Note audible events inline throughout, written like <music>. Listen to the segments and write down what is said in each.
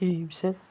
İyiyim sen.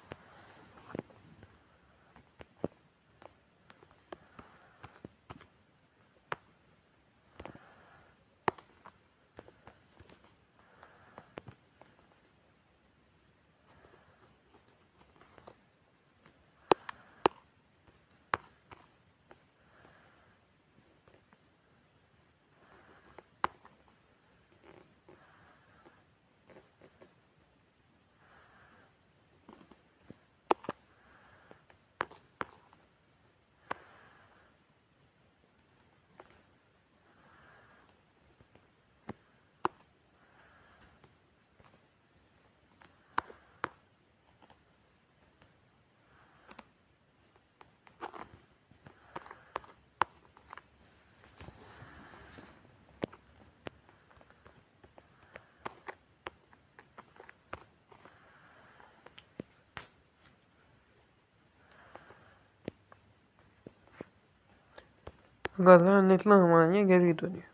Gazlar netli Almanya geri dönüyor.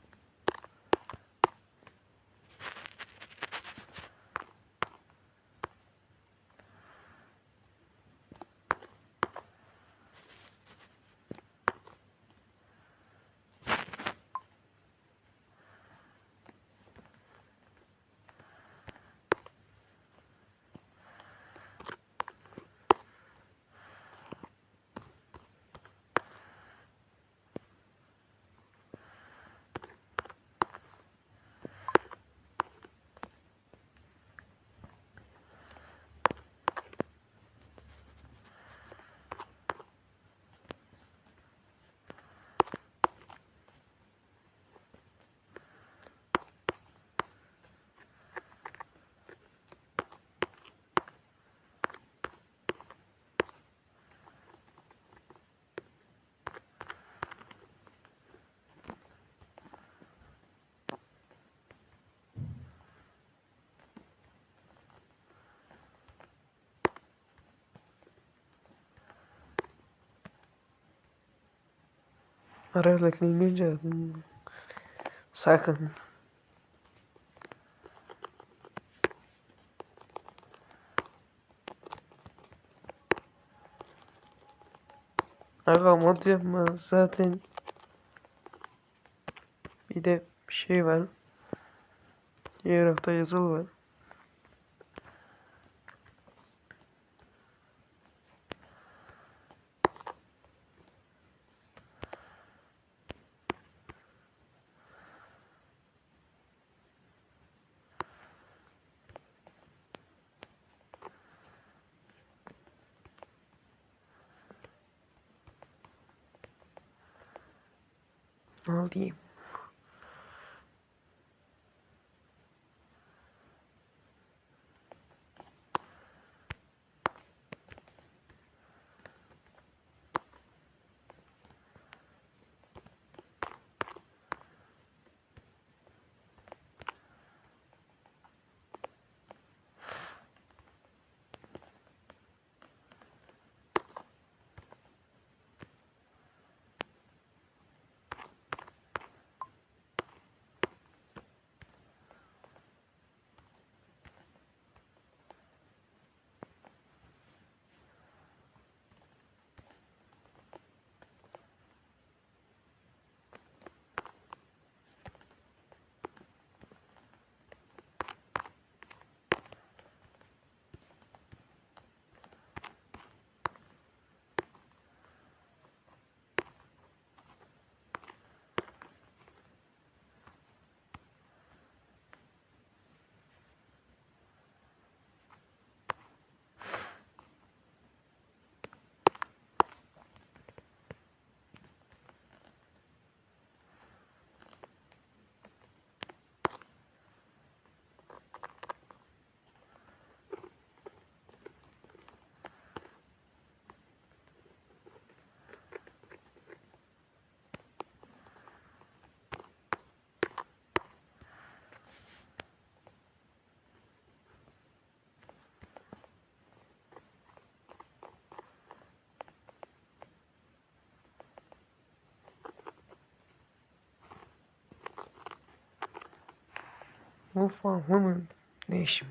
Hmm, sakın. Aga mod yapma zaten. Bir de bir şey var. Diğer hafta yazılı var. worldly Of anlamıyorum. Ne işim?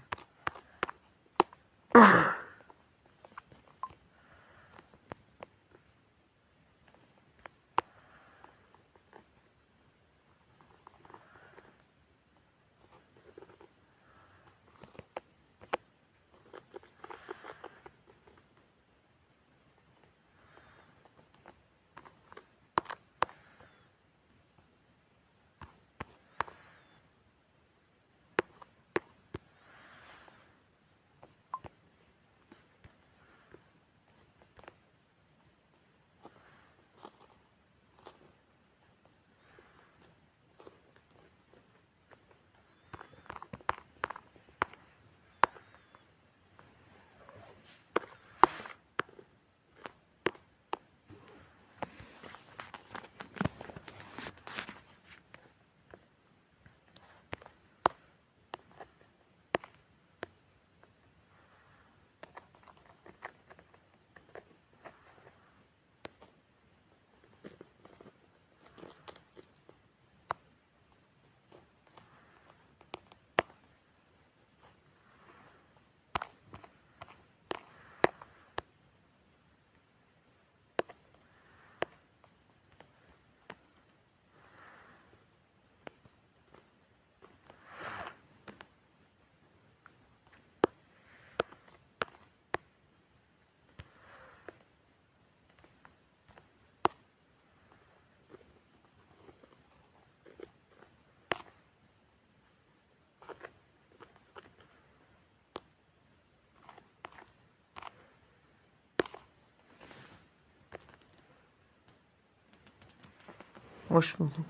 Hoş buldum.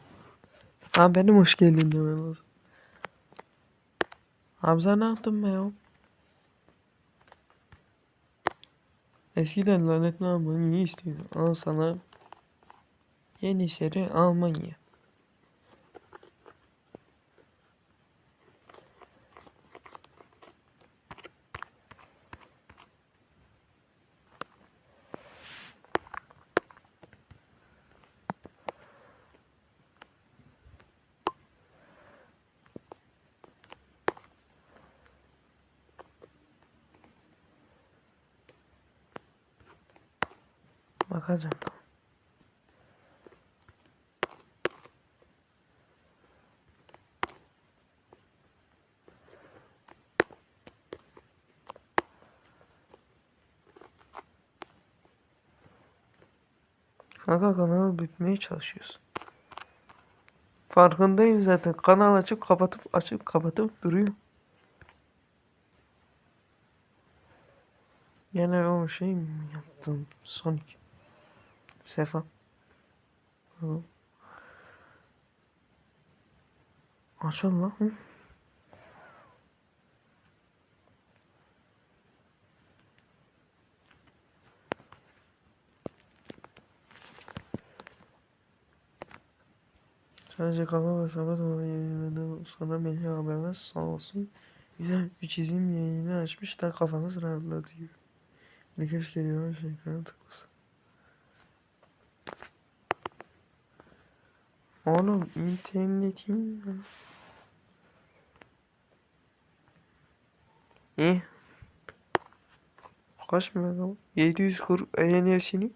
Ha benim hoş geldin demem lazım. Hamza ne yaptın be ya? Eskiden lanetli Almanya'yı istiyordum. Al sana yeni seri Almanya. Bakacağım. Kanka kanalı büyütmeye çalışıyoruz. Farkındayım zaten. Kanal açıp kapatıp açıp kapatıp duruyor. Yine o şey mi yaptın Sonic? Sefa. Hı. Açıl lan. Hı. Sadece kanal hesabı sonra yayınladım. Sonra Melih abimiz sağ olsun. Güzel bir çizim yayını açmış da kafamız rahatlatıyor. Birkaç kere var şey ekrana tıklasın. Oğlum internetin... İyi. Kaç mega? 740 ENF'sini.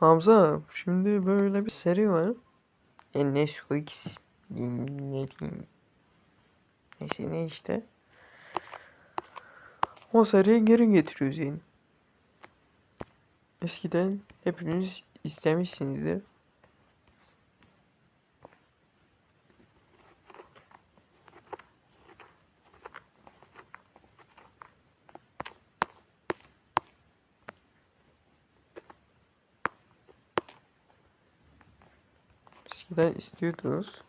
Hamza şimdi böyle bir seri var. Enesco X. Neyse ne işte. O seriyi geri getiriyoruz yani. Eskiden hepiniz istemişsinizdir. Eskiden istiyordunuz.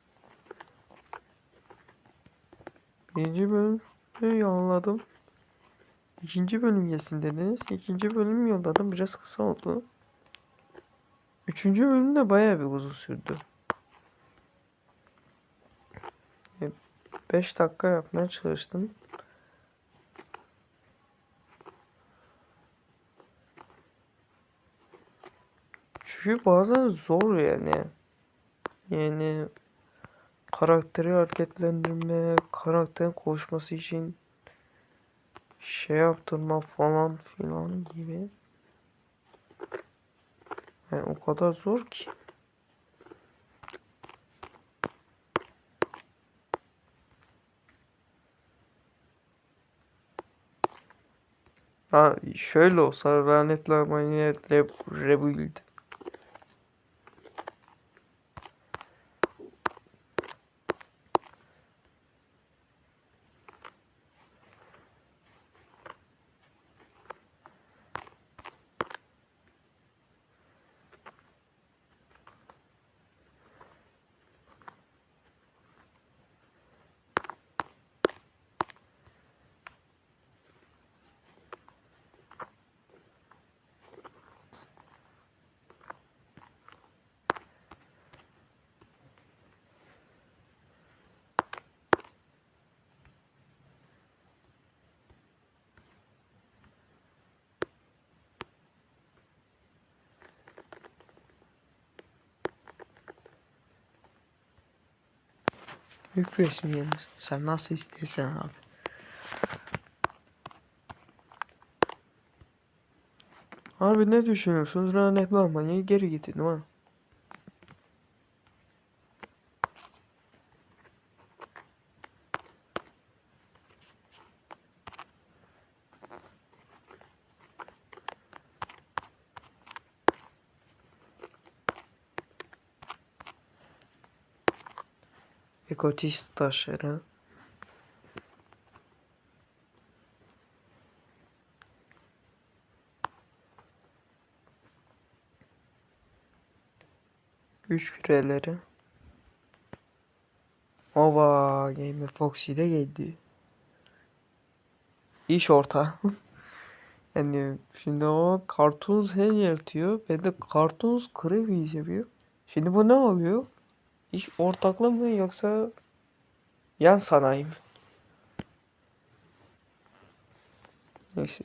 Birinci bölüm yolladım. İkinci bölüm gelsin dediniz. İkinci bölüm yolladım. Biraz kısa oldu. Üçüncü bölüm de bayağı bir uzun sürdü. 5 dakika yapmaya çalıştım. Çünkü bazen zor yani. Yani karakteri hareketlendirme, karakterin koşması için şey yaptırma falan filan gibi. Yani o kadar zor ki. Ha şöyle olsa lanetli Almanya Rebuild. Büyük resim yalnız. Sen nasıl istersen abi. Harbi ne düşünüyorsunuz? Lanetli Almanya'yı geri getirdim ha. Pikotis taşları. Güç küreleri. Ova Gamer Foxy de geldi. İş orta. <laughs> yani şimdi o Cartoons Hell yatıyor. Ben de Cartoons Cravings yapıyor. Şimdi bu ne oluyor? İş ortaklığı mı yoksa yan sanayi mi? Neyse.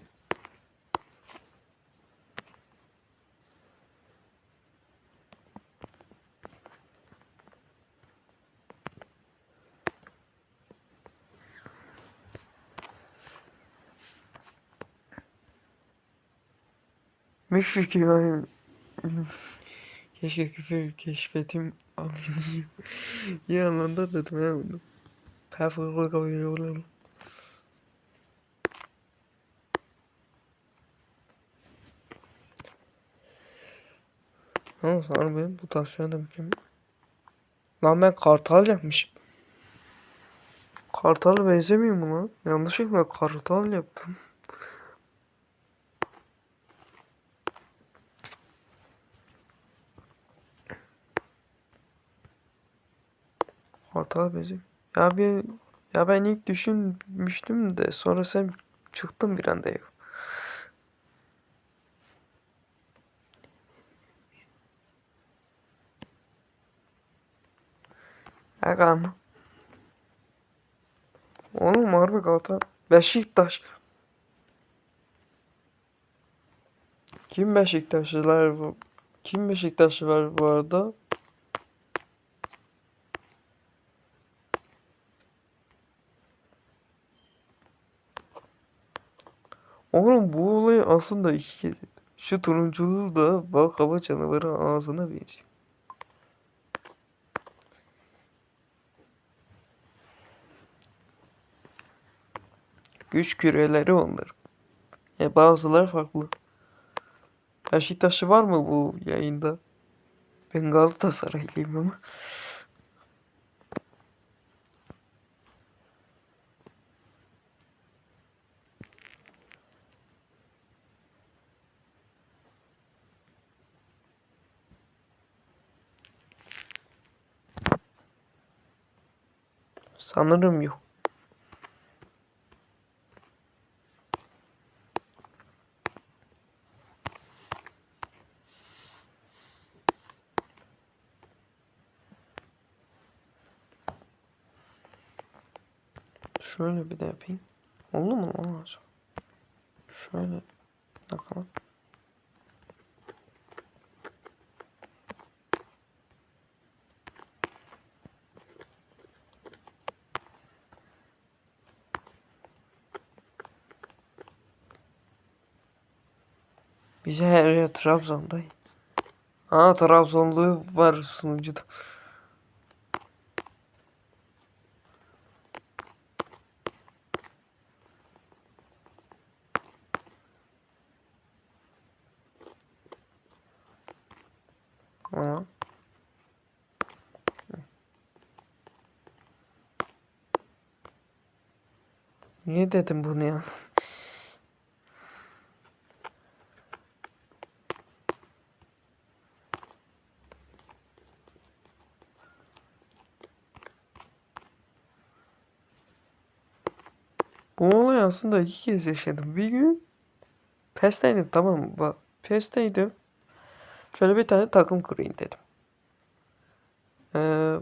Müşfikir. Keşke küfür keşfetim amin. İyi anlamda dedim ya bunu. Perfect koyuyorlar. Ama sonra benim bu taşlarına bakayım. Lan ben kartal yapmışım. Kartala benzemiyor mu lan? Yanlışlıkla kartal yaptım. Kartala benziyor. Ya bir ya ben ilk düşünmüştüm de sonra sen çıktın bir anda ya. Aga mı? Oğlum harbi Galatasaray. Beşiktaş. Kim Beşiktaşlılar bu? Kim Beşiktaşlı var bu arada? Oğlum bu olay aslında iki kez. Şu turunculuğu da bak hava canavarı ağzına benziyor. Güç küreleri onlar. E bazıları farklı. Beşiktaşlı var mı bu yayında? Ben Galatasaraylıyım ama. Sanırım yok. Şöyle bir de yapayım. Oldu mu? Olmaz. Şöyle bakalım. Bize her yer Trabzon'da. Aa Trabzonlu var sunucuda. Aa. Niye dedim bunu ya? Bu olay aslında iki kez yaşadım. Bir gün PES'teydim tamam mı? Bak PES'teydim. Şöyle bir tane takım kurayım dedim. Ee,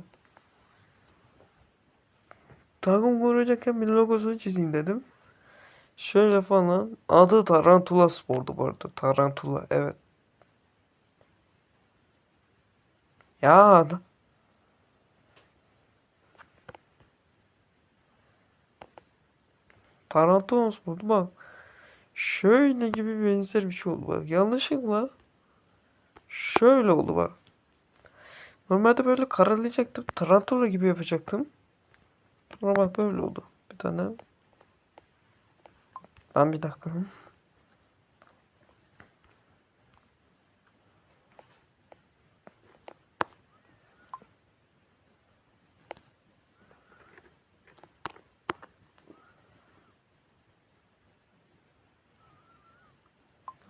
takım kuracakken bir logosunu çizeyim dedim. Şöyle falan. Adı Tarantula Spor'du bu arada. Tarantula evet. Ya Tarantula Spor'du bak. Şöyle gibi benzer bir şey oldu bak. Yanlışlıkla şöyle oldu bak. Normalde böyle karalayacaktım. Tarantula gibi yapacaktım. Ama bak böyle oldu. Bir tane. Lan bir dakika.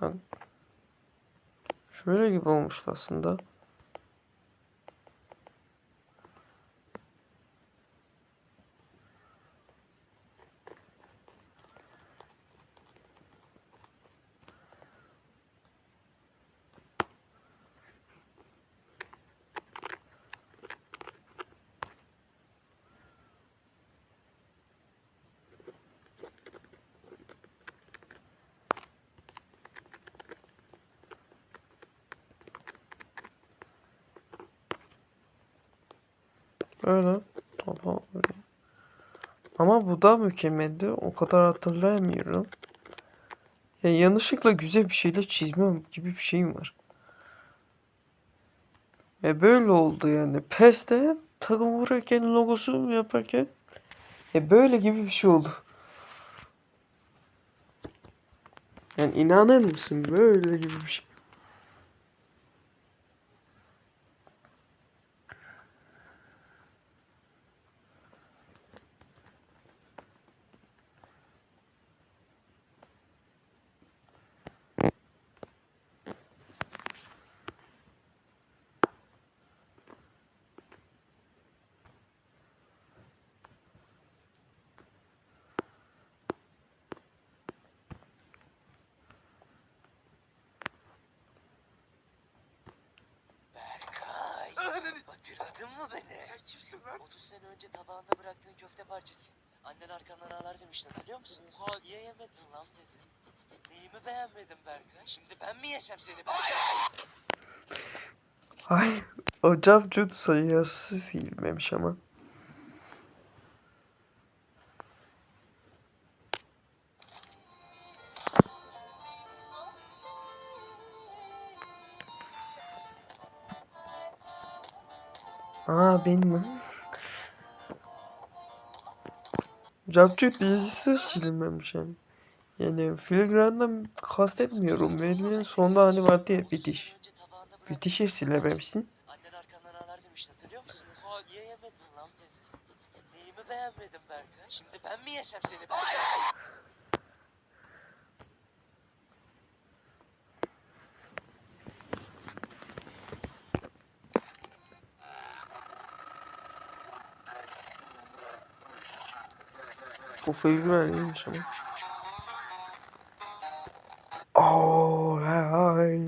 Lan. Şöyle gibi olmuştu aslında. Öyle. Tamam. Ama bu da mükemmeldi. O kadar hatırlayamıyorum. Ya yanlışlıkla güzel bir şeyler çizmem gibi bir şeyim var. E böyle oldu yani. PES'te takım vururken logosu yaparken e böyle gibi bir şey oldu. Yani inanır mısın böyle gibi bir şey. Berkay. Hatırladın mı beni? Sen kimsin lan? 30 sene önce tabağında bıraktığın köfte parçası. Annen arkandan ağlar demiştin hatırlıyor musun? Oha niye yemedin lan dedi. Neyimi beğenmedin Berkay? Şimdi ben mi yesem seni Berkay? Ay hocam çok sayısı silmemiş ama. Aa benim. Capcuk dizisi silinmemiş yani. Yani filigrandan kastetmiyorum. Belli sonunda hani vardı ya bitiş. Bitişi silememişsin. Neyimi beğenmedin Berkay? Şimdi ben mi yesem seni Berkay? Bu filigran iyiymiş ama. Oh, ay.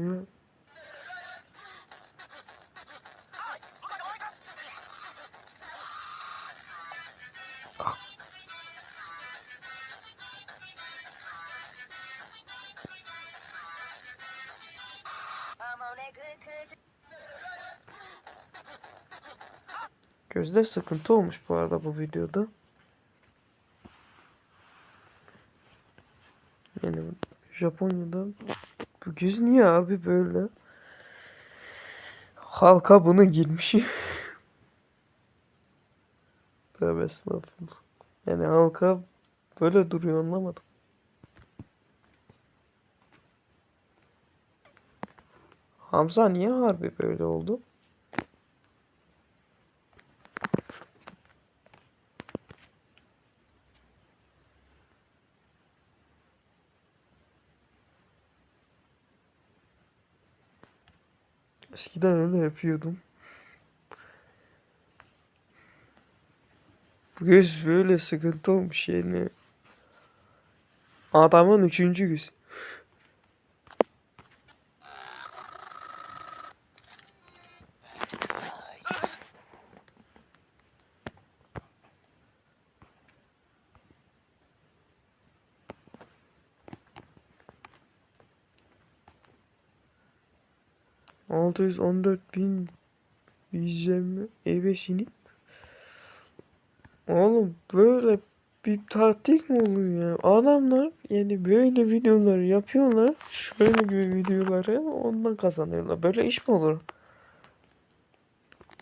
Gözde sıkıntı olmuş bu arada bu videoda. Yani Japonya'da bu göz niye abi böyle? Halka bunu girmiş. <laughs> Tövbe estağfurullah. Yani halka böyle duruyor anlamadım. Hamza niye harbi böyle oldu? Eskiden öyle yapıyordum. Bu Göz böyle sıkıntı olmuş yani. Adamın üçüncü gözü. 614 bin izlenme E5 inip Oğlum böyle bir taktik mi oluyor ya? Adamlar yani böyle videoları yapıyorlar. Şöyle gibi videoları ondan kazanıyorlar. Böyle iş mi olur?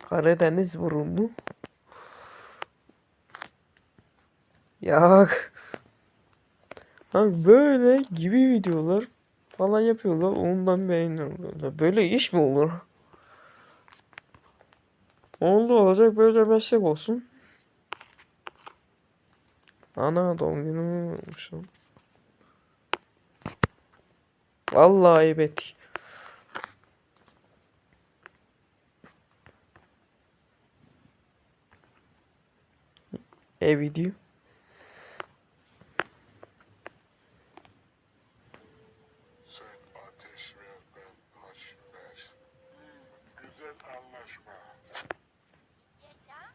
Karadeniz burunlu. Yak. Hani böyle gibi videolar falan yapıyorlar. Ondan beğeniyorlar. Böyle iş mi olur? Oldu olacak böyle meslek olsun. Ana doğum günü lan. Vallahi ayıp ettik. E video. Sen ateş ver ben taş ver. Güzel anlaşma. Geçen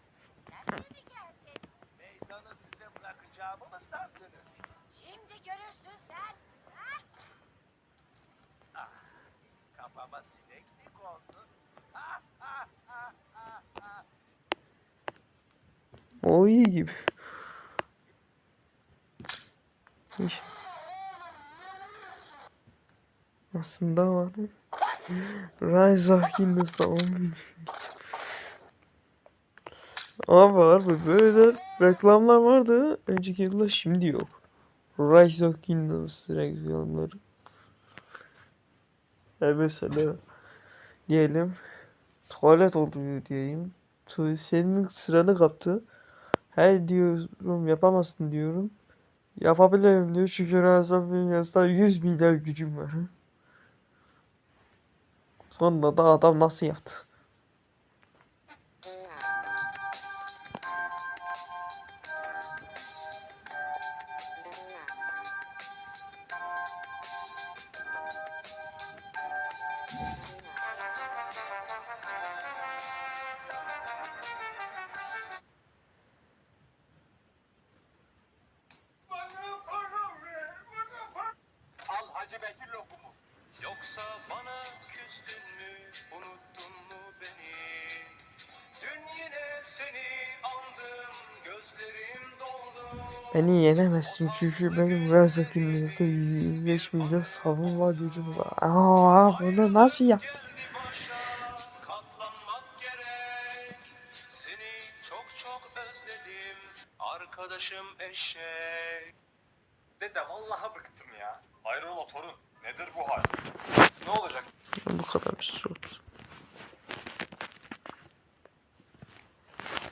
sen de mi geldin? Meydanı size bırakacağımı mı sandınız? Şimdi görürsün sen. Ha? Kafama sinek mi kondu? Ha, ha, ha, ha, ha. O iyi gibi. İş. Aslında var. Rise of 10 bin. Ama mı? Böyle reklamlar vardı. Önceki yılda şimdi yok. Rise of Kingdoms reklamları. Yani mesela diyelim tuvalet oldu diyeyim. Senin sıranı kaptı. Hey diyorum yapamazsın diyorum. Yapabilirim diyor çünkü Rise of Kingdoms'da 100 milyar gücüm var. Sonra da adam nasıl yaptı? Yenemezsin çünkü benim of Kingdoms'da 125 milyon savun var gücüm var. Aa bunu nasıl yaptı? Geldi başa, katlanmak gerek. Seni çok çok özledim, arkadaşım eşek. Dede vallahi bıktım ya. Hayrola torun? Nedir bu hal? Ne olacak? Bu kadar bir şey oldu.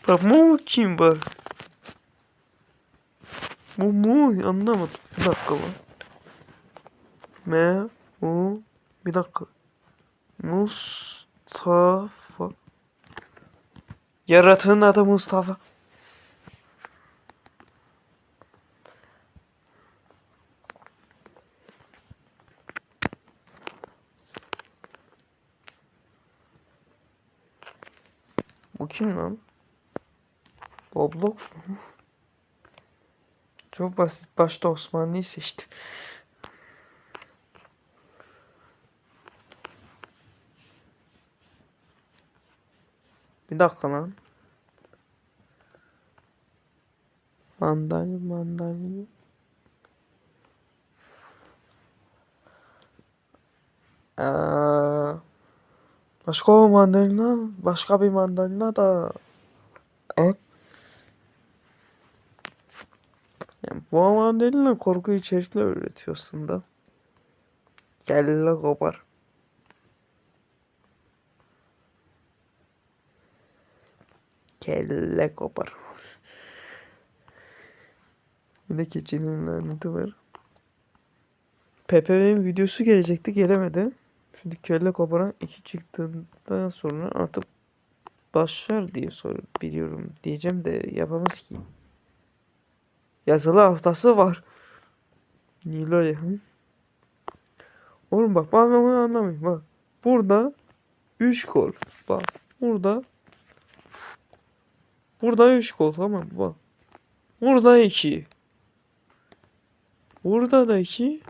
Bak mu kim bak? Bu mu anlamadım. Bir dakika var. Me mu bir dakika. Mustafa. Yaratığın adı Mustafa. Bu kim lan? Roblox mu? Çok basit. Başta Osmanlı'yı seçti. Bir dakika lan. Mandalina, mandalina. Eee, başka o mandalina, başka bir mandalina da. E? Yani bu mandalina korku içerikler üretiyorsun da. Kelle kopar. Kelle kopar. <laughs> De keçinin laneti var. Pepe'nin videosu gelecekti gelemedi. Şimdi kelle koparan iki çıktığından sonra artık başlar diye sor biliyorum diyeceğim de yapamaz ki. Yazılı haftası var. Hı? Oğlum bak ben bunu anlamayayım bak. Burada 3 kol. Bak burada Burada 3 kol tamam bak. Burada 2. Burada da 2.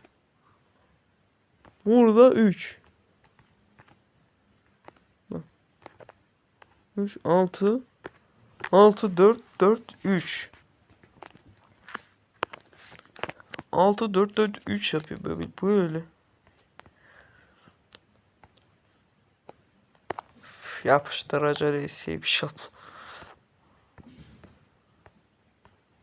Burada 3. Bak. 3 6 6 4 4 3 6 4 4 3 yapıyor böyle böyle. Yapıştır acele bir şey.